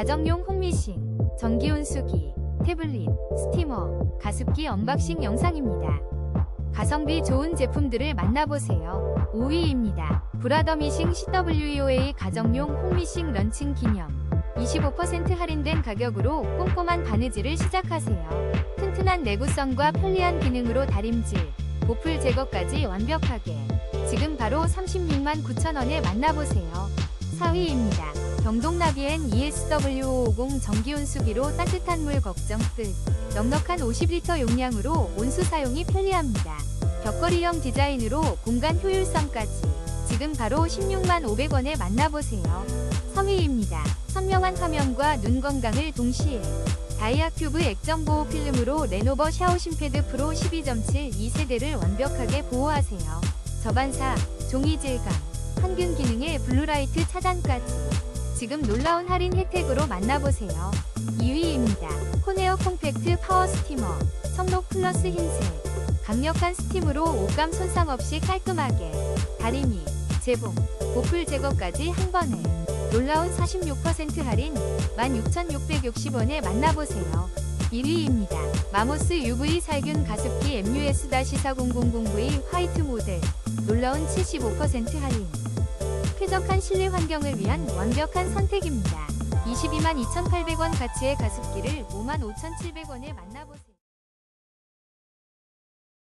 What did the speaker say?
가정용 홈미싱, 전기온수기, 태블릿, 스티머, 가습기 언박싱 영상입니다. 가성비 좋은 제품들을 만나보세요. 5위입니다. 브라더미싱 CWEOA 가정용 홈미싱 런칭 기념 25% 할인된 가격으로 꼼꼼한 바느질을 시작하세요. 튼튼한 내구성과 편리한 기능으로 다림질, 보풀 제거까지 완벽하게 지금 바로 36만 9천원에 만나보세요. 4위입니다. 경동나비엔 ESW550 전기온수기로 따뜻한 물 걱정 끝. 넉넉한 50리터 용량으로 온수 사용이 편리합니다. 벽걸이형 디자인으로 공간 효율성까지. 지금 바로 16만 500원에 만나보세요. 3위입니다. 선명한 화면과 눈 건강을 동시에 다이아 큐브 액정 보호 필름으로 레노버 샤오 심패드 프로 12.7 2세대를 완벽하게 보호하세요. 저반사, 종이 질감, 항균 기능의 블루라이트 차단까지. 지금 놀라운 할인 혜택으로 만나보세요. 2위입니다. 코네어 콤팩트 파워 스티머, 청록 플러스 흰색. 강력한 스팀으로 옷감 손상 없이 깔끔하게 다리미, 재봉, 보풀 제거까지 한 번에 놀라운 46% 할인 16,660원에 만나보세요. 1위입니다. 마모스 UV 살균 가습기 MUS-4000V 화이트 모델 놀라운 75% 할인 쾌적한 실내 환경을 위한 완벽한 선택입니다. 22만 2,800원 가치의 가습기를 55,700원에 만나보세요.